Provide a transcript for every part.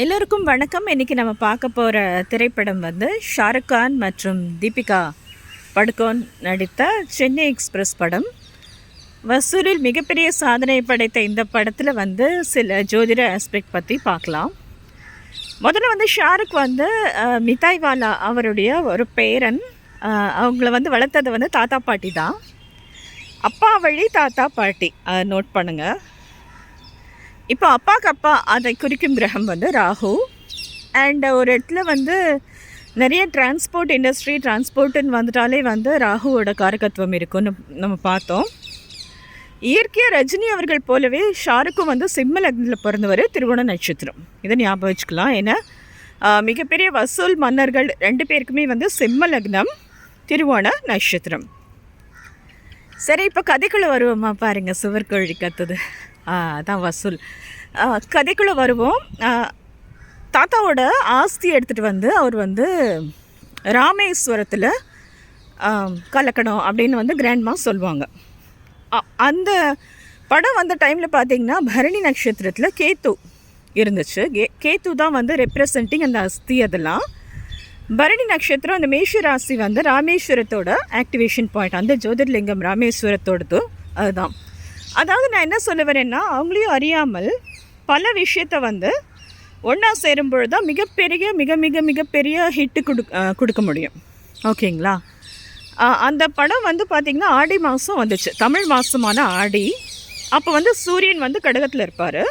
எல்லோருக்கும் வணக்கம். இன்னைக்கு நம்ம பார்க்க போகிற திரைப்படம் வந்து ஷாருக் கான் மற்றும் தீபிகா படுகோன் நடித்த சென்னை எக்ஸ்பிரஸ் படம். வசூலில் மிகப்பெரிய சாதனை படைத்த இந்த படத்தில் வந்து சில ஜோதிட ஆஸ்பெக்ட் பற்றி பார்க்கலாம். முதல்ல வந்து ஷாருக் வந்து மிதாய்வாலா மிதாய் வாலா அவருடைய ஒரு பேரன். அவங்கள வந்து வளர்த்தது வந்து தாத்தா பாட்டி தான். அப்பா வழி தாத்தா பாட்டி. நோட் பண்ணுங்கள் இப்போ அப்பாக்கு அப்பா அதை குறிக்கும் கிரகம் வந்து ராகு. அண்ட் ஒரு இடத்துல வந்து நிறைய டிரான்ஸ்போர்ட் இண்டஸ்ட்ரி டிரான்ஸ்போர்ட்டுன்னு வந்துட்டாலே வந்து ராகுவோட காரகத்துவம் இருக்குன்னு நம்ம பார்த்தோம். இயற்கையாக ரஜினி அவர்கள் போலவே ஷாருக்கும் வந்து சிம்ம லக்னத்தில் பிறந்தவர் திருவோண நட்சத்திரம். இதை ஞாபகம் வச்சுக்கலாம். ஏன்னா மிகப்பெரிய வசூல் மன்னர்கள் ரெண்டு பேருக்குமே வந்து சிம்ம லக்னம் திருவோண நட்சத்திரம். சரி இப்போ கதைக்குள்ளே வருவோமா? பாருங்கள் சுவர்கோழி கத்துது. அதான் வசூல். கதைக்குள்ளே வருவோம். தாத்தாவோட ஆஸ்தி எடுத்துகிட்டு வந்து அவர் வந்து ராமேஸ்வரத்தில் கலக்கணும் அப்படின்னு வந்து கிராண்ட்மா சொல்லுவாங்க. அ- அந்த படம் வந்த டைமில் பார்த்தீங்கன்னா பரணி நட்சத்திரத்தில் கேத்து இருந்துச்சு. கே கேத்து தான் வந்து ரெப்ரசன்டிங் அந்த அஸ்தி அதெல்லாம். பரணி நட்சத்திரம் அந்த மேஷ ராசி வந்து ராமேஸ்வரத்தோட ஆக்டிவேஷன் பாயிண்ட் அந்த ஜோதிர்லிங்கம் ராமேஸ்வரத்தோடது அதுதான். அதாவது நான் என்ன சொல்ல வரேன்னா அவங்களையும் அறியாமல் பல விஷயத்த வந்து ஒன்றா சேரும் பொழுது தான் மிகப்பெரிய மிக மிக மிகப்பெரிய ஹிட்டு கொடு கொடுக்க முடியும். ஓகேங்களா? அந்த படம் வந்து பார்த்திங்கன்னா ஆடி மாதம் வந்துச்சு. தமிழ் மாதமான ஆடி. அப்போ வந்து சூரியன் வந்து கடகத்தில் இருப்பார்.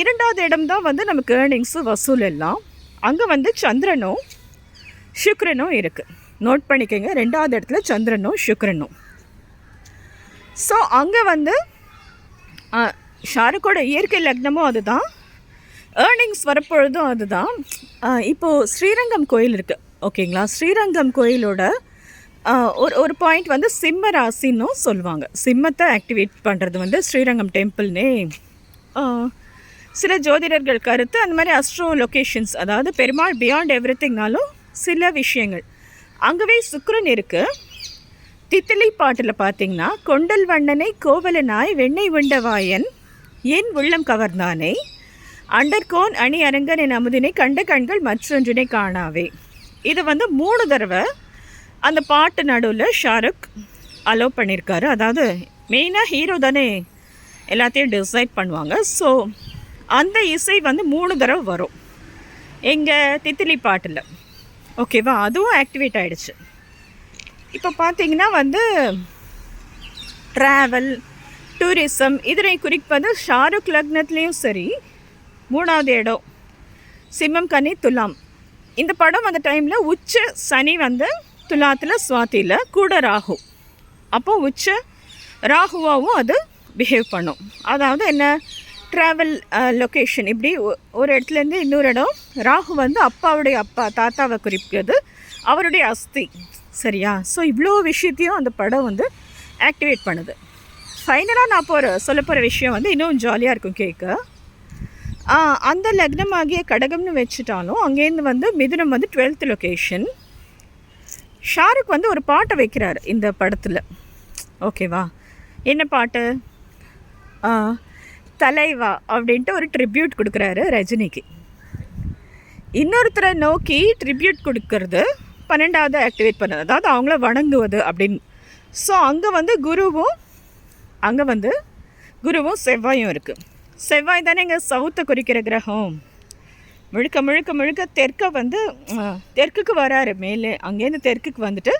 இரண்டாவது இடம் தான் வந்து நமக்கு ஏர்னிங்ஸு வசூல் எல்லாம். அங்கே வந்து சந்திரனும் சுக்கிரனும் இருக்குது நோட் பண்ணிக்கோங்க ரெண்டாவது இடத்துல சந்திரனும் சுக்கிரனும். ஸோ அங்கே வந்து ஷாருக்கோட இயற்கை லக்னமும் அதுதான். ஏர்னிங்ஸ் வரப்பொழுதும் அதுதான். இப்போது ஸ்ரீரங்கம் கோயில் இருக்குது ஓகேங்களா? ஸ்ரீரங்கம் கோயிலோட ஒரு ஒரு பாயிண்ட் வந்து சிம்ம ராசின்னும் சொல்லுவாங்க. சிம்மத்தை ஆக்டிவேட் பண்ணுறது வந்து ஸ்ரீரங்கம் டெம்பிள்னே சில ஜோதிடர்கள் கருத்து அந்த மாதிரி அஸ்ட்ரோ லொக்கேஷன்ஸ் அதாவது பெருமாள் பியாண்ட் எவ்ரி சில விஷயங்கள். அங்கவே சுக்ரன் இருக்குது தித்திலி பாட்டில் பார்த்தீங்கன்னா கொண்டல் வண்ணனை கோவலனாய் வெண்ணெய் உண்டவாயன் என் உள்ளம் கவர்ந்தானே அண்டர்கோன் அணி அரங்கன் என் அமுதினை கண்ட கண்கள் மற்றொன்றினை காணாவே. இதை வந்து மூணு தடவை அந்த பாட்டு நடுவில் ஷாருக் அலோவ் பண்ணியிருக்காரு அதாவது மெயினாக ஹீரோ தானே எல்லாத்தையும் டிசைட் பண்ணுவாங்க. ஸோ அந்த இசை வந்து மூணு தடவை வரும். எங்கள் தித்திலி பாட்டில். ஓகேவா அதுவும் ஆக்டிவேட் ஆகிடுச்சு இப்போ பார்த்தீங்கன்னா வந்து ட்ராவல் டூரிசம் இதனை குறிப்பது ஷாருக் லக்னத்துலேயும் சரி மூணாவது இடம் சிம்மம் கனி துலாம். இந்த படம் அந்த டைமில் உச்ச சனி வந்து துலாத்தில் சுவாத்தியில் கூட ராகு. அப்போ உச்ச ராகுவாகவும் அது பிஹேவ் பண்ணும். அதாவது என்ன? ட்ராவல் லொக்கேஷன் இப்படி ஒரு இடத்துலேருந்து இன்னொரு இடம் ராகு வந்து அப்பாவுடைய அப்பா தாத்தாவை குறிப்பது அவருடைய அஸ்தி. சரியா? ஸோ இவ்வளோ விஷயத்தையும் அந்த படம் வந்து ஆக்டிவேட் பண்ணுது. ஃபைனலாக நான் போகிற சொல்ல போகிற விஷயம் வந்து இன்னும் ஜாலியாக இருக்கும் கேட்க ஆ, அந்த லக்னமாகிய கடகம்னு வச்சுட்டாலும் அங்கேருந்து வந்து மிதுனம் வந்து டுவெல்த் லொக்கேஷன் ஷாருக் வந்து ஒரு பாட்டை வைக்கிறார் இந்த படத்தில். ஓகேவா என்ன பாட்டு? ஆ, தலைவா அப்படின்ட்டு ஒரு ட்ரிபியூட் கொடுக்குறாரு ரஜினிக்கு. இன்னொருத்தரை நோக்கி ட்ரிபியூட் கொடுக்கறது பன்னெண்டாவது ஆக்டிவேட் பண்ணது. அதாவது அவங்கள வணங்குவது அப்படின்னு. ஸோ அங்கே வந்து குருவும் அங்கே வந்து குருவும் செவ்வாயும் இருக்குது செவ்வாய் தானே இங்கே சவுத்தை குறிக்கிற கிரகம். முழுக்க முழுக்க முழுக்க தெற்கை வந்து தெற்குக்கு வராரு. மேலே அங்கேருந்து தெற்குக்கு வந்துட்டு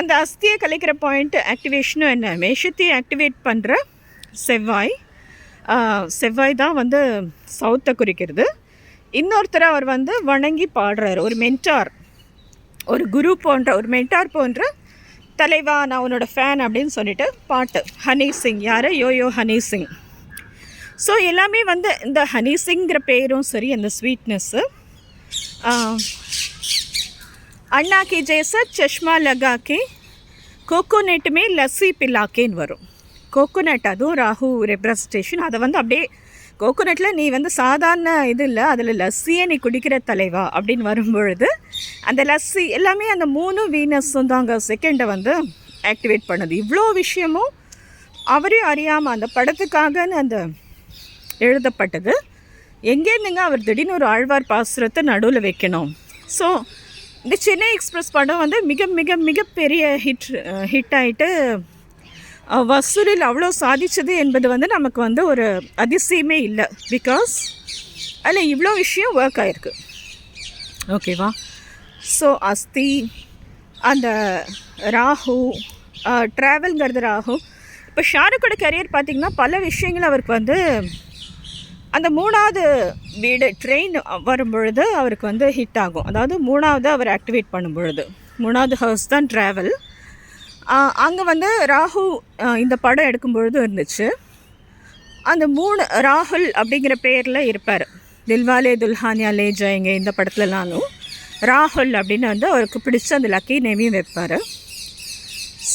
அந்த அஸ்தியை கலைக்கிற பாயிண்ட்டு ஆக்டிவேஷனும் என்ன? மேஷத்தையும் ஆக்டிவேட் பண்ணுற செவ்வாய் செவ்வாய் தான் வந்து சவுத்தை குறிக்கிறது. இன்னொருத்தர் அவர் வந்து வணங்கி பாடுறார். ஒரு மென்டார் ஒரு குரு போன்ற ஒரு மென்டார் போன்ற தலைவா நான் உன்னோட ஃபேன் அப்படின்னு சொல்லிட்டு பாட்டு. ஹனி சிங். யார்? Yo yo honey Singh. ஸோ எல்லாமே வந்து இந்த ஹனி சிங்கிற பேரும் சரி அந்த ஸ்வீட்னஸ்ஸு அண்ணா கி ஜேசா சஷ்மா லகா கே கோகோனட் லஸ்ஸி பில்லாக்கேன்னு வரும். கோகோனட் அதுவும் ராகு ரெப்ரசன்டேஷன் அதை வந்து அப்படியே கோகோனட்டில் நீ வந்து சாதாரண இது இல்லை அதில் லஸ்ஸியே நீ குடிக்கிற தலைவா அப்படின்னு வரும்பொழுது அந்த லஸ்ஸி எல்லாமே அந்த மூணு வீனஸும் தாங்க செகண்டை வந்து ஆக்டிவேட் பண்ணுது. இவ்வளோ விஷயமும் அவரையும் அறியாமல் அந்த படத்துக்காகன்னு அந்த எழுதப்பட்டது. எங்கேருந்துங்க அவர் திடீர்னு ஒரு ஆழ்வார் பாசுரத்தை நடுவில் வைக்கணும். ஸோ இந்த சென்னை எக்ஸ்பிரஸ் படம் வந்து மிக மிக மிகப்பெரிய ஹிட் ஹிட் ஆகிட்டு வசூலில் அவ்வளோ சாதிச்சது என்பது வந்து நமக்கு வந்து ஒரு அதிசயமே இல்லை. பிகாஸ் அதில் இவ்வளோ விஷயம் ஒர்க் ஆகிருக்கு ஓகேவா ஸோ அஸ்தி அந்த ராகு ட்ராவல்ங்கிறது ராகு. இப்போ ஷாருக்கோட கரியர் பார்த்திங்கன்னா பல விஷயங்கள் அவருக்கு வந்து அந்த மூணாவது வீடு ட்ரெயின் வரும் பொழுது அவருக்கு வந்து ஹிட் ஆகும். அதாவது மூணாவது அவர் ஆக்டிவேட் பண்ணும் பொழுது மூணாவது ஹவுஸ் தான் ட்ராவல் அங்கே வந்து ராகு இந்த படம் எடுக்கும் பொழுதும் இருந்துச்சு. அந்த மூணு ராகுல் அப்படிங்கிற பேரில் இருப்பார். தில்வாலே துல்ஹானியா லே ஜாயங்க இந்த படத்துலலாலும். ராகுல் அப்படின்னு வந்து அவருக்கு பிடிச்ச அந்த லக்கி நேமையும் வைப்பார்.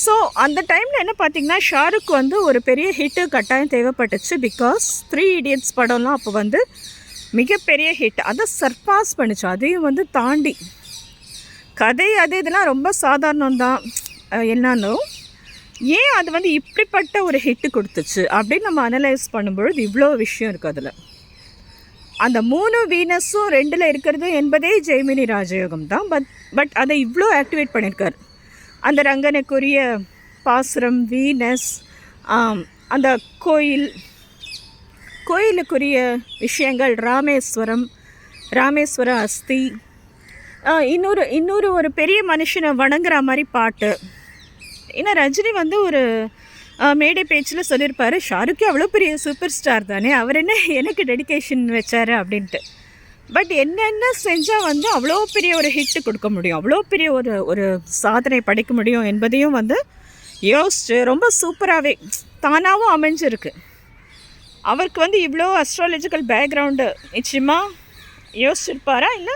ஸோ அந்த டைமில் என்ன பார்த்தீங்கன்னா ஷாருக் வந்து ஒரு பெரிய ஹிட்டு கட்டாயம் தேவைப்பட்டுச்சு. பிகாஸ் த்ரீ இடியட்ஸ் படம்லாம் அப்போ வந்து மிகப்பெரிய ஹிட். அதை சர்பாஸ் பண்ணுச்சு. அதையும் வந்து தாண்டி. கதை அது இதெல்லாம் ரொம்ப சாதாரணம் தான் என்னாலும் ஏன் அது வந்து இப்படிப்பட்ட ஒரு ஹிட்டு கொடுத்துச்சு அப்படின்னு நம்ம அனலைஸ் பண்ணும்பொழுது இவ்வளோ விஷயம் இருக்குது அதில். அந்த மூணு வீனஸும் ரெண்டில் இருக்கிறது என்பதே ஜெய்மினி ராஜயோகம் தான். பட் பட் அதை இவ்வளோ ஆக்டிவேட் பண்ணியிருக்காரு அந்த ரங்கனுக்குரிய பாசுரம் வீனஸ் அந்த கோயில் கோயிலுக்குரிய விஷயங்கள் ராமேஸ்வரம் ராமேஸ்வர அஸ்தி இன்னொரு இன்னொரு ஒரு பெரிய மனுஷனை வணங்குற மாதிரி பாட்டு. ஏன்னா ரஜினி வந்து ஒரு மேடை பேச்சில் சொல்லியிருப்பார் ஷாருக்கே அவ்வளோ பெரிய சூப்பர் ஸ்டார் தானே அவர் என்ன எனக்கு டெடிகேஷன் வச்சார்? அப்படின்ட்டு. பட் என்னென்ன செஞ்சால் வந்து அவ்வளோ பெரிய ஒரு ஹிட்டு கொடுக்க முடியும் அவ்வளோ பெரிய ஒரு ஒரு சாதனை படைக்க முடியும் என்பதையும் வந்து யோசிச்சு ரொம்ப சூப்பராகவே தானாகவும் அமைஞ்சிருக்கு. அவருக்கு வந்து இவ்வளோ அஸ்ட்ராலஜிக்கல் பேக்ரவுண்டு நிச்சயமாக யோசிச்சிருப்பாரா? இல்லை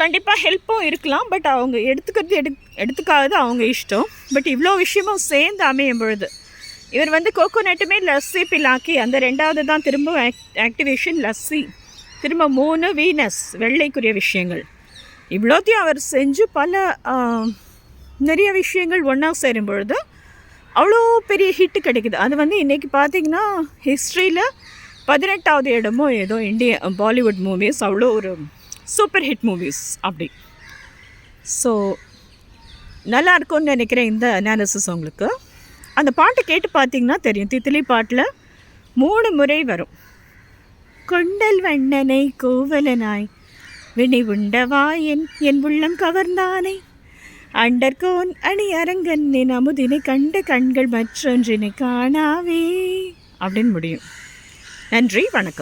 கண்டிப்பாக ஹெல்ப்பும் இருக்கலாம் பட் அவங்க எடுத்துக்கிறது எடு எடுத்துக்காதது அவங்க இஷ்டம். பட் இவ்வளோ விஷயமும் சேர்ந்து அமையும் பொழுது இவர் வந்து கோகோனட்டுமே லஸ்ஸி பிலாக்கி அந்த ரெண்டாவது தான் திரும்ப ஆக்டிவேஷன் லஸ்ஸி. திரும்ப மூணு வீனஸ் வெள்ளைக்குரிய விஷயங்கள். இவ்வளோத்தையும் அவர் செஞ்சு பல நிறைய விஷயங்கள் ஒன்றா சேரும் பொழுது அவ்வளோ பெரிய ஹிட்டு கிடைக்குது. அது வந்து இன்றைக்கி பார்த்தீங்கன்னா ஹிஸ்ட்ரியில் பதினெட்டாவது இடமோ ஏதோ இந்திய பாலிவுட் மூவிஸ் அவ்வளோ ஒரு சூப்பர் ஹிட் மூவிஸ் அப்படி. ஸோ நல்லா இருக்கும்னு நினைக்கிறேன் இந்த அனாலிசிஸ் உங்களுக்கு. அந்த பாட்டை கேட்டு பார்த்தீங்கன்னா தெரியும். தித்திலி பாட்டில் மூணு முறை வரும். கொண்டல் வண்ணனை கோவலனாய் வினை உண்டவா என் என் உள்ளம் கவர்ந்தானை? அண்டர்கோன் அணி அரங்கன் என் அமுதினை கண்ட கண்கள் மற்றொன்றினை காணாவே? அப்படின்னு முடியும். நன்றி வணக்கம்.